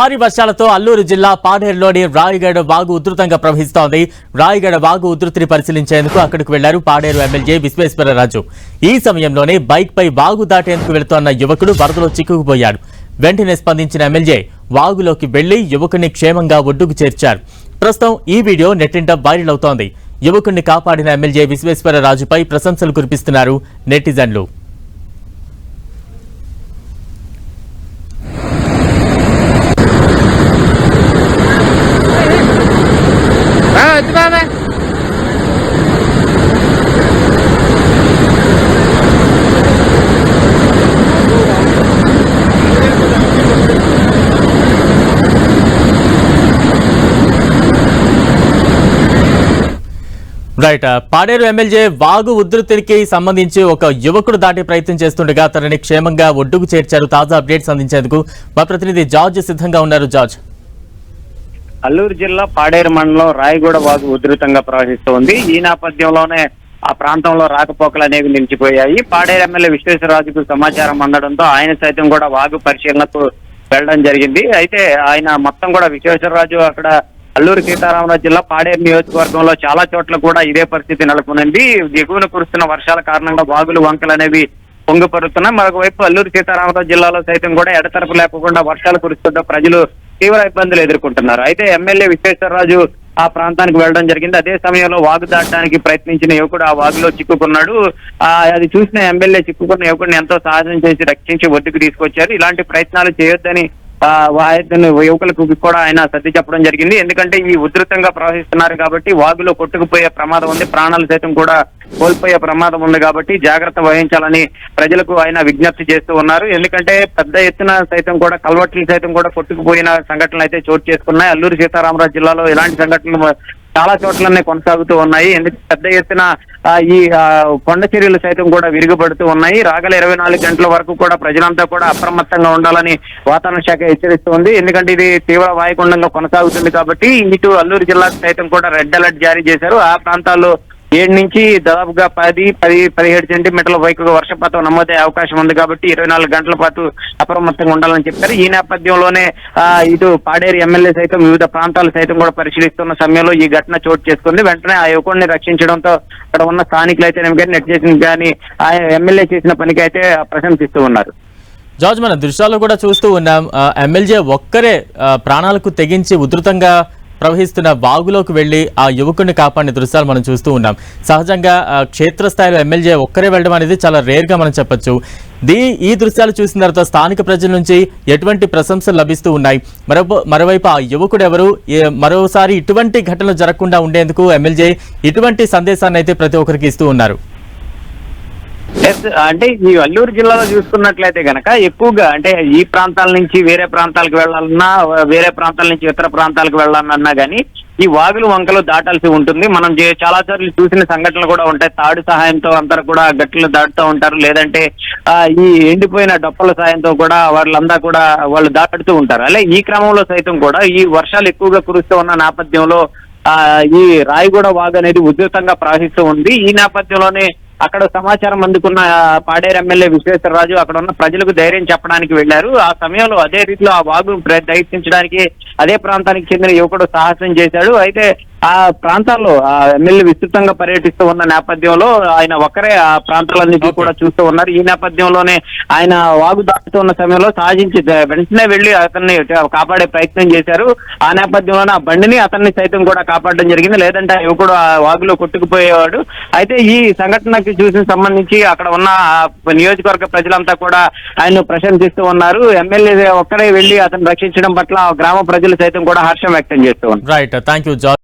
భారీ వర్షాలతో అల్లూరు జిల్లా పాడేరులోని రాయగడ వాగు ఉధృతంగా ప్రవహిస్తోంది. రాయగడ వాగు ఉధృతిని పరిశీలించేందుకు అక్కడికి వెళ్ళారు పాడేరు ఎమ్మెల్యే విశ్వేశ్వరరాజు. ఈ సమయంలోనే బైక్ పై వాగు దాటేందుకు వెళుతోన్న యువకుడు వరదలో చిక్కుకుపోయాడు. వెంటనే స్పందించిన ఎమ్మెల్యే వాగులోకి వెళ్ళి యువకుడిని క్షేమంగా ఒడ్డుకు చేర్చారు. ప్రస్తుతం ఈ వీడియో నెట్టింట వైరల్ అవుతోంది. యువకుడిని కాపాడిన ఎమ్మెల్యే విశ్వేశ్వరరాజుపై ప్రశంసలు కురిపిస్తున్నారు నెటిజన్లు. వద్దు బాబా రైట్ పాడేరు ఎమ్మెల్యే వాగు ఉధృతికి సంబంధించి ఒక యువకుడు దాటి ప్రయత్నం చేస్తుండగా తనని క్షేమంగా ఒడ్డుకు చేర్చారు తాజా అప్డేట్స్ అందించేందుకు మా ప్రతినిధి జార్జ్ సిద్ధంగా ఉన్నారు జార్జ్. అల్లూరు జిల్లా పాడేరు మండలం రాయగూడ వాగు ఉధృతంగా ప్రవహిస్తోంది ఈ నేపథ్యంలోనే ఆ ప్రాంతంలో రాకపోకలు అనేవి నిలిచిపోయాయి. పాడేరు ఎమ్మెల్యే విశ్వేశ్వరరాజుకు సమాచారం అందడంతో ఆయన సైతం కూడా వాగు పరిశీలనకు వెళ్ళడం జరిగింది. అయితే ఆయన మొత్తం కూడా విశ్వేశ్వరరాజు అక్కడ అల్లూరు సీతారామరాజు జిల్లా పాడేరు నియోజకవర్గంలో చాలా చోట్ల కూడా ఇదే పరిస్థితి నెలకొనింది. దిగువన కురుస్తున్న వర్షాల కారణంగా వాగులు వంకలు అనేవి పొంగిపరుస్తున్నాయి మరొకవైపు అల్లూరు సీతారామరాజు జిల్లాలో సైతం కూడా ఎడతెరపు లేకుండా వర్షాలు కురుస్తుంటే ప్రజలు తీవ్ర ఇబ్బందులు ఎదుర్కొంటున్నారు. అయితే ఎమ్మెల్యే విశ్వేశ్వరరాజు ఆ ప్రాంతానికి వెళ్ళడం జరిగింది. అదే సమయంలో వాగు దాటడానికి ప్రయత్నించిన యువకుడు ఆ వాగులో చిక్కుకున్నాడు. ఆ అది చూసిన ఎమ్మెల్యే చిక్కుకున్న యువకుడిని ఎంతో సాహసం చేసి రక్షించి ఒడ్డుకు తీసుకొచ్చారు. ఇలాంటి ప్రయత్నాలు చేయొద్దని వాయిద్యం యువకులకు కూడా ఆయన సర్ది చెప్పడం జరిగింది. ఎందుకంటే ఈ ఉధృతంగా ప్రవహిస్తున్నారు కాబట్టి వాగులో కొట్టుకుపోయే ప్రమాదం ఉంది. ప్రాణాలు సైతం కూడా కోల్పోయే ప్రమాదం ఉంది కాబట్టి జాగ్రత్త వహించాలని ప్రజలకు ఆయన విజ్ఞప్తి చేస్తూ ఉన్నారు. ఎందుకంటే పెద్ద ఎత్తున సైతం కూడా కల్వట్లు సైతం కూడా కొట్టుకుపోయిన సంఘటనలు అయితే చోటు చేసుకున్నాయి. అల్లూరు సీతారామరాజు జిల్లాలో ఇలాంటి సంఘటనలు చాలా చోట్లనే కొనసాగుతూ ఉన్నాయి. ఎందుకంటే పెద్ద ఎత్తున ఈ ఆ, కొండ చర్యలు సైతం కూడా విరుగుపడుతూ ఉన్నాయి. రాగల ఇరవై నాలుగు గంటల వరకు కూడా ప్రజలంతా కూడా అప్రమత్తంగా ఉండాలని వాతావరణ శాఖ హెచ్చరిస్తోంది. ఎందుకంటే ఇది తీవ్ర వాయుగుండంగా కొనసాగుతుంది కాబట్టి ఇటు అల్లూరు జిల్లాకు సైతం కూడా రెడ్ అలర్ట్ జారీ చేశారు. ఆ ప్రాంతాల్లో ఏడు నుంచి దాదాపుగా పది పది పదిహేడు సెంటీమీటర్ల వైపుగా వర్షపాతం నమోదయ్యే అవకాశం ఉంది కాబట్టి ఇరవై నాలుగు గంటల పాటు అప్రమత్తంగా ఉండాలని చెప్పారు. ఈ నేపథ్యంలోనే ఇటు పాడేరు ఎమ్మెల్యే సైతం వివిధ ప్రాంతాలు సైతం కూడా పరిశీలిస్తున్న సమయంలో ఈ ఘటన చోటు చేసుకుంది. వెంటనే ఆ యువకుడిని రక్షించడంతో అక్కడ ఉన్న స్థానికులు అయితే కానీ నెట్ చేసిన కానీ ఆ ఎమ్మెల్యే చేసిన పనికి అయితే ప్రశంసిస్తూ ఉన్నారు. జార్జ్ మన దృశ్యాల్లో కూడా చూస్తూ ఉన్నాం ఎమ్మెల్యే ఒక్కరే ప్రాణాలకు తెగించి ఉధృతంగా ప్రవహిస్తున్న వాగులోకి వెళ్ళి ఆ యువకుడిని కాపాడిన దృశ్యాలు మనం చూస్తూ ఉన్నాం. సహజంగా క్షేత్రస్థాయిలో ఎమ్మెల్యే ఒక్కరే వెళ్ళడం అనేది చాలా రేర్గా మనం చెప్పొచ్చు. దీ ఈ దృశ్యాలు చూసిన తర్వాత స్థానిక ప్రజల నుంచి ఎటువంటి ప్రశంసలు లభిస్తూ ఉన్నాయి? మరో మరోవైపు ఆ యువకుడు ఎవరు? మరోసారి ఇటువంటి ఘటనలు జరగకుండా ఉండేందుకు ఎమ్మెల్యే ఇటువంటి సందేశాన్ని అయితే ప్రతి ఒక్కరికి ఇస్తూ ఉన్నారు. అంటే ఈ అల్లూరు జిల్లాలో చూసుకున్నట్లయితే గనక ఎక్కువగా అంటే ఈ ప్రాంతాల నుంచి వేరే ప్రాంతాలకు వెళ్ళాలన్నా వేరే ప్రాంతాల నుంచి ఇతర ప్రాంతాలకు వెళ్ళాలన్నా కానీ ఈ వాగులు వంకలు దాటాల్సి ఉంటుంది. మనం చే- చాలా సార్లు చూసిన సంఘటనలు కూడా ఉంటాయి. తాడు సహాయంతో అందరూ కూడా గట్టులు దాటుతూ ఉంటారు. లేదంటే ఆ, ఈ ఎండిపోయిన డొప్పల సాయంతో కూడా వాళ్ళందా కూడా వాళ్ళు దాటుతూ ఉంటారు. అలా ఈ క్రమంలో సైతం కూడా ఈ వర్షాలు ఎక్కువగా కురుస్తూ ఉన్న నేపథ్యంలో ఆ ఈ రాయగూడ వాగు అనేది ఉధృతంగా ప్రవహిస్తూ ఉంది. ఈ నేపథ్యంలోనే అక్కడ సమాచారం అందుకున్న పాడేరు ఎమ్మెల్యే విశ్వేశ్వరరాజు అక్కడ ఉన్న ప్రజలకు ధైర్యం చెప్పడానికి వెళ్ళారు ఆ సమయంలో అదే రీతిలో ఆ వాగు ప్ర- అదే ప్రాంతానికి చెందిన యువకుడు సాహసం చేశాడు. అయితే ఆ ప్రాంతాల్లో ఆ ఎమ్మెల్యే విస్తృతంగా పర్యటిస్తూ ఉన్న నేపథ్యంలో ఆయన ఒక్కరే ఆ ప్రాంతాలన్నిటి కూడా చూస్తూ ఉన్నారు. ఈ నేపథ్యంలోనే ఆయన వాగు దాటుతూ ఉన్న సమయంలో సాధించి వెంటనే వెళ్ళి అతన్ని కాపాడే ప్రయత్నం చేశారు. ఆ నేపథ్యంలోనే ఆ బండిని అతన్ని సైతం కూడా కాపాడడం జరిగింది. లేదంటే ఆ యువకుడు ఆ వాగులో కొట్టుకుపోయేవాడు. అయితే ఈ సంఘటనకి చూసిన సంబంధించి అక్కడ ఉన్న నియోజకవర్గ ప్రజలంతా కూడా ఆయన ప్రశంసిస్తూ ఉన్నారు. ఎమ్మెల్యే ఒక్కరే వెళ్ళి అతను రక్షించడం పట్ల ఆ గ్రామ ప్రజలు సైతం కూడా హర్షం వ్యక్తం చేస్తూ ఉన్నారు. Right thank you